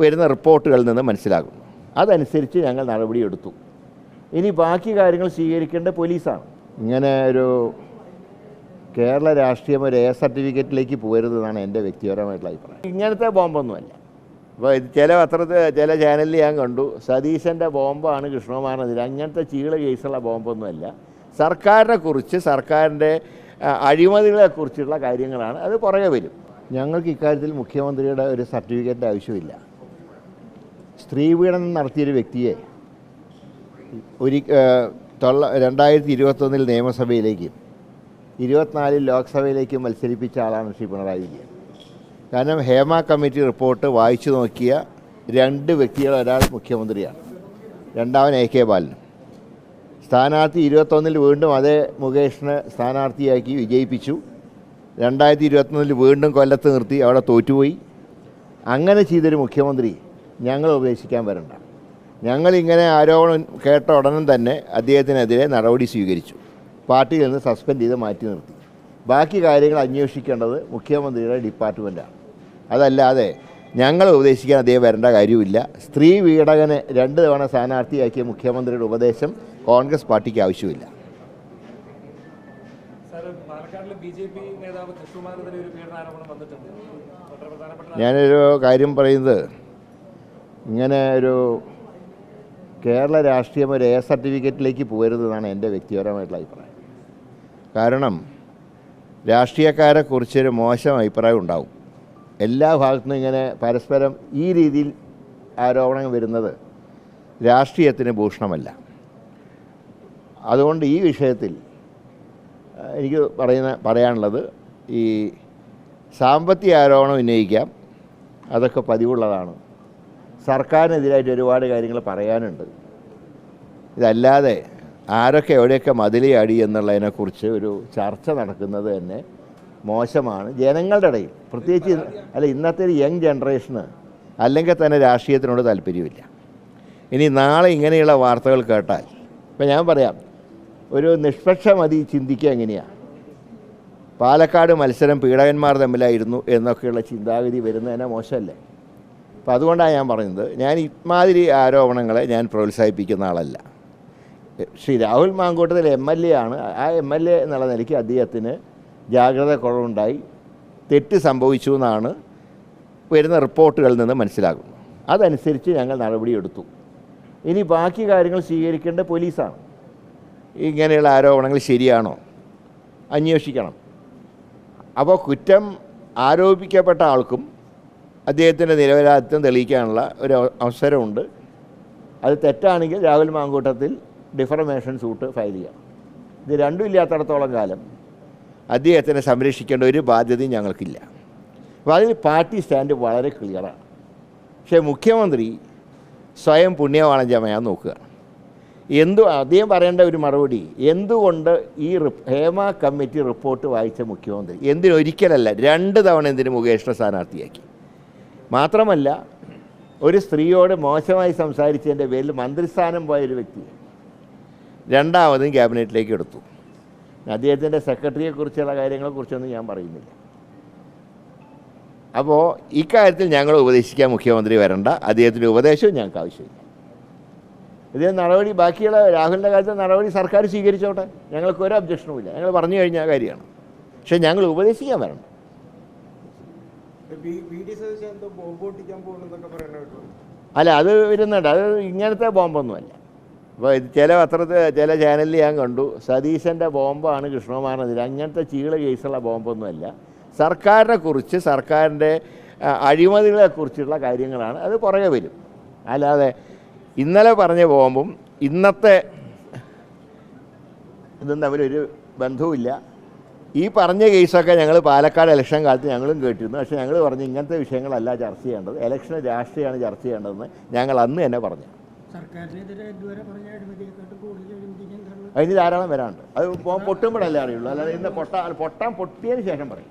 വരുന്ന റിപ്പോർട്ടുകളിൽ നിന്ന് മനസ്സിലാകുന്നു അതനുസരിച്ച് ഞങ്ങൾ നടപടിയെടുത്തു ഇനി ബാക്കി കാര്യങ്ങൾ സ്വീകരിക്കേണ്ട പോലീസാണ്. ഇങ്ങനെ ഒരു കേരള രാഷ്ട്രീയം ഒരു എ സർട്ടിഫിക്കറ്റിലേക്ക് പോരുതെന്നാണ് എന്റെ വ്യക്തിപരമായിട്ടുള്ള അഭിപ്രായം. ഇങ്ങനത്തെ ബോംബൊന്നുമല്ല. അപ്പോൾ ഇത് ചില പത്രത്തിൽ ചില ചാനലിൽ ഞാൻ കണ്ടു. സതീശന്റെ ബോംബാണ് കൃഷ്ണകുമാറിനെതിരെ അങ്ങനത്തെ ചീള കേസുള്ള ബോംബൊന്നുമല്ല. സർക്കാരിനെ കുറിച്ച് സർക്കാരിന്റെ അഴിമതികളെ കുറിച്ചുള്ള കാര്യങ്ങളാണ്. അത് പുറകെ വരും. ഞങ്ങൾക്ക് ഇക്കാര്യത്തിൽ മുഖ്യമന്ത്രിയുടെ ഒരു സർട്ടിഫിക്കറ്റിന്റെ ആവശ്യമില്ല. സ്ത്രീപീഡനം നടത്തിയൊരു വ്യക്തിയെ ഒരു തൊള്ള രണ്ടായിരത്തി ഇരുപത്തൊന്നിൽ നിയമസഭയിലേക്കും ഇരുപത്തിനാലിൽ ലോക്സഭയിലേക്കും മത്സരിപ്പിച്ച ആളാണ് ശ്രീ പിണറായി വിജയൻ. കാരണം ഹേമ കമ്മിറ്റി റിപ്പോർട്ട് വായിച്ചു നോക്കിയ രണ്ട് വ്യക്തികൾ ഒരാൾ മുഖ്യമന്ത്രിയാണ് രണ്ടാമൻ എ കെ ബാലനും. സ്ഥാനാർത്ഥി ഇരുപത്തൊന്നിൽ വീണ്ടും അതേ മുകേഷിനെ സ്ഥാനാർത്ഥിയാക്കി വിജയിപ്പിച്ചു. രണ്ടായിരത്തി ഇരുപത്തൊന്നിൽ വീണ്ടും കൊല്ലത്ത് നിർത്തി അവിടെ തോറ്റുപോയി. അങ്ങനെ ചെയ്തൊരു മുഖ്യമന്ത്രി ഞങ്ങൾ ഉപദേശിക്കാൻ വരണ്ട. ഞങ്ങളിങ്ങനെ ആരോപണം കേട്ട ഉടനെ തന്നെ അദ്ദേഹത്തിനെതിരെ നടപടി സ്വീകരിച്ചു. പാർട്ടിയിൽ നിന്ന് സസ്പെൻഡ് ചെയ്ത് മാറ്റി നിർത്തി. ബാക്കി കാര്യങ്ങൾ അന്വേഷിക്കേണ്ടത് മുഖ്യമന്ത്രിയുടെ ഡിപ്പാർട്ട്മെന്റാണ് അതല്ലാതെ ഞങ്ങൾ ഉപദേശിക്കാൻ അദ്ദേഹം വരേണ്ട കാര്യമില്ല. സ്ത്രീ വീടകനെ രണ്ട് തവണ സ്ഥാനാർത്ഥിയാക്കിയ മുഖ്യമന്ത്രിയുടെ ഉപദേശം കോൺഗ്രസ് പാർട്ടിക്ക് ആവശ്യമില്ല. ഞാനൊരു കാര്യം പറയുന്നത് ഇങ്ങനെ ഒരു കേരള രാഷ്ട്രീയം ഒരു എ സർട്ടിഫിക്കറ്റിലേക്ക് പോകരുതെന്നാണ് എന്റെ വ്യക്തിപരമായിട്ടുള്ള അഭിപ്രായം. കാരണം രാഷ്ട്രീയക്കാരെ കുറിച്ചൊരു മോശം അഭിപ്രായം ഉണ്ടാവും. എല്ലാ ഭാഗത്തുനിന്നും ഇങ്ങനെ പരസ്പരം ഈ രീതിയിൽ ആരോപണം വരുന്നത് രാഷ്ട്രീയത്തിന് ഭൂഷണമല്ല. അതുകൊണ്ട് ഈ വിഷയത്തിൽ എനിക്ക് പറയുന്ന പറയാനുള്ളത് ഈ സാമ്പത്തിക ആരോപണം ഉന്നയിക്കാം. അതൊക്കെ പതിവുള്ളതാണ്. സർക്കാരിനെതിരായിട്ട് ഒരുപാട് കാര്യങ്ങൾ പറയാനുണ്ട്. ഇതല്ലാതെ ആരൊക്കെ എവിടെയൊക്കെ മതിലിയാടി എന്നുള്ളതിനെക്കുറിച്ച് ഒരു ചർച്ച നടക്കുന്നത് തന്നെ മോശമാണ്. ജനങ്ങളുടെ ഇടയിൽ പ്രത്യേകിച്ച് അല്ല ഇന്നത്തെ ഒരു യങ് ജനറേഷന് അല്ലെങ്കിൽ തന്നെ രാഷ്ട്രീയത്തിനോട് താല്പര്യമില്ല. ഇനി നാളെ ഇങ്ങനെയുള്ള വാർത്തകൾ കേട്ടാൽ ഇപ്പം ഞാൻ പറയാം ഒരു നിഷ്പക്ഷ മതി ചിന്തിക്കുക എങ്ങനെയാണ് പാലക്കാട് മത്സരം പീഡകന്മാർ തമ്മിലായിരുന്നു എന്നൊക്കെയുള്ള ചിന്താഗതി വരുന്നതിനെ മോശമല്ലേ? അപ്പം അതുകൊണ്ടാണ് ഞാൻ പറയുന്നത്. ഞാൻ ഇമാതിരി ആരോപണങ്ങളെ ഞാൻ പ്രോത്സാഹിപ്പിക്കുന്ന ആളല്ല. Shri Rahul Mankoottathil M L A ആണ്. ആ എം എൽ എ എന്നുള്ള നിലയ്ക്ക് അദ്ദേഹത്തിന് ജാഗ്രത കുറവുണ്ടായി. തെറ്റ് സംഭവിച്ചു എന്നാണ് വരുന്ന റിപ്പോർട്ടുകളിൽ നിന്ന് മനസ്സിലാകുന്നു അതനുസരിച്ച് ഞങ്ങൾ നടപടിയെടുത്തു. ഇനി ബാക്കി കാര്യങ്ങൾ സ്വീകരിക്കേണ്ട പോലീസാണ്. ഇങ്ങനെയുള്ള ആരോപണങ്ങൾ ശരിയാണോ? അന്വേഷിക്കണം. അപ്പോൾ കുറ്റം ആരോപിക്കപ്പെട്ട ആൾക്കും അദ്ദേഹത്തിന്റെ നിരപരാധിത്വം തെളിയിക്കാനുള്ള ഒരു അവസരമുണ്ട്. അത് തെറ്റാണെങ്കിൽ Rahul Mankoottathil defamation suit file ചെയ്യാം. ഇത് രണ്ടും ഇല്ലാത്തടത്തോളം കാലം അദ്ദേഹത്തിനെ സംരക്ഷിക്കേണ്ട ഒരു ബാധ്യതയും ഞങ്ങൾക്കില്ല. അപ്പോൾ അതിൽ പാർട്ടി സ്റ്റാൻഡ് വളരെ ക്ലിയറാണ്. പക്ഷേ മുഖ്യമന്ത്രി സ്വയം പുണ്യവാണം ചമയാൻ നോക്കുക. എന്തു അദ്ദേഹം പറയേണ്ട ഒരു മറുപടി എന്തുകൊണ്ട് ഈ ഹേമ കമ്മിറ്റി റിപ്പോർട്ട് വായിച്ച മുഖ്യമന്ത്രി? എന്തിനൊരിക്കലല്ല രണ്ട് തവണ എന്തിന് മുകേഷിനെ സ്ഥാനാർത്ഥിയാക്കി. മാത്രമല്ല ഒരു സ്ത്രീയോട് മോശമായി സംസാരിച്ചതിന്റെ പേരിൽ മന്ത്രിസ്ഥാനം പോയ ഒരു വ്യക്തി രണ്ടാമതും ക്യാബിനറ്റിലേക്ക് എടുത്തു. അദ്ദേഹത്തിന്റെ സെക്രട്ടറിയെക്കുറിച്ചുള്ള കാര്യങ്ങളെക്കുറിച്ചൊന്നും ഞാൻ പറയുന്നില്ല. അപ്പോൾ ഇക്കാര്യത്തിൽ ഞങ്ങൾ ഉപദേശിക്കാൻ മുഖ്യമന്ത്രി വരണ്ട. അദ്ദേഹത്തിന്റെ ഉപദേശവും ഞങ്ങൾക്ക് ആവശ്യമില്ല. ഇതിന് നടപടി ബാക്കിയുള്ള രാഹുലിന്റെ കാര്യത്തിൽ നടപടി സർക്കാർ സ്വീകരിച്ചോട്ടെ. ഞങ്ങൾക്ക് ഒരു ഒബ്ജക്ഷനുമില്ല ഞങ്ങൾ പറഞ്ഞു കഴിഞ്ഞ കാര്യമാണ്. പക്ഷേ ഞങ്ങൾ ഉപദേശിക്കാൻ വരണം. അല്ല അത് വരുന്നുണ്ട്. അത് ഇങ്ങനത്തെ ബോംബൊന്നുമല്ല. അപ്പോൾ ഇത് ചില പത്രത്തിൽ ചില ചാനലിൽ ഞാൻ കണ്ടു. സതീശന്റെ ബോംബാണ് കൃഷ്ണകുമാറിനെതിരെ അങ്ങനത്തെ ചീള കേസുള്ള ബോംബൊന്നുമല്ല. സർക്കാരിനെ കുറിച്ച് സർക്കാരിന്റെ അഴിമതികളെ അഴിമതികളെക്കുറിച്ചുള്ള കാര്യങ്ങളാണ്. അത് പുറകെ വരും. അല്ലാതെ ഇന്നലെ പറഞ്ഞ ബോംബും ഇന്നത്തെ ഇതും തമ്മിലൊരു ബന്ധവുമില്ല. ഈ പറഞ്ഞ കേസൊക്കെ ഞങ്ങൾ പാലക്കാട് ഇലക്ഷൻ കാലത്ത് ഞങ്ങളും കേട്ടിരുന്നു. പക്ഷേ ഞങ്ങൾ പറഞ്ഞു ഇങ്ങനത്തെ വിഷയങ്ങളല്ല ചർച്ച ചെയ്യേണ്ടത്. ഇലക്ഷൻ രാഷ്ട്രീയമാണ് ചർച്ച ചെയ്യേണ്ടതെന്ന് ഞങ്ങൾ അന്ന് തന്നെ പറഞ്ഞു. അതിന് ധാരാളം വരാനുണ്ട്. അത് പൊട്ടുമ്പോഴല്ലേ അറിയുള്ളൂ. അല്ലാതെ ഇന്ന് പൊട്ടാൻ പൊട്ടാൻ പൊട്ടിയതിന് ശേഷം പറയും.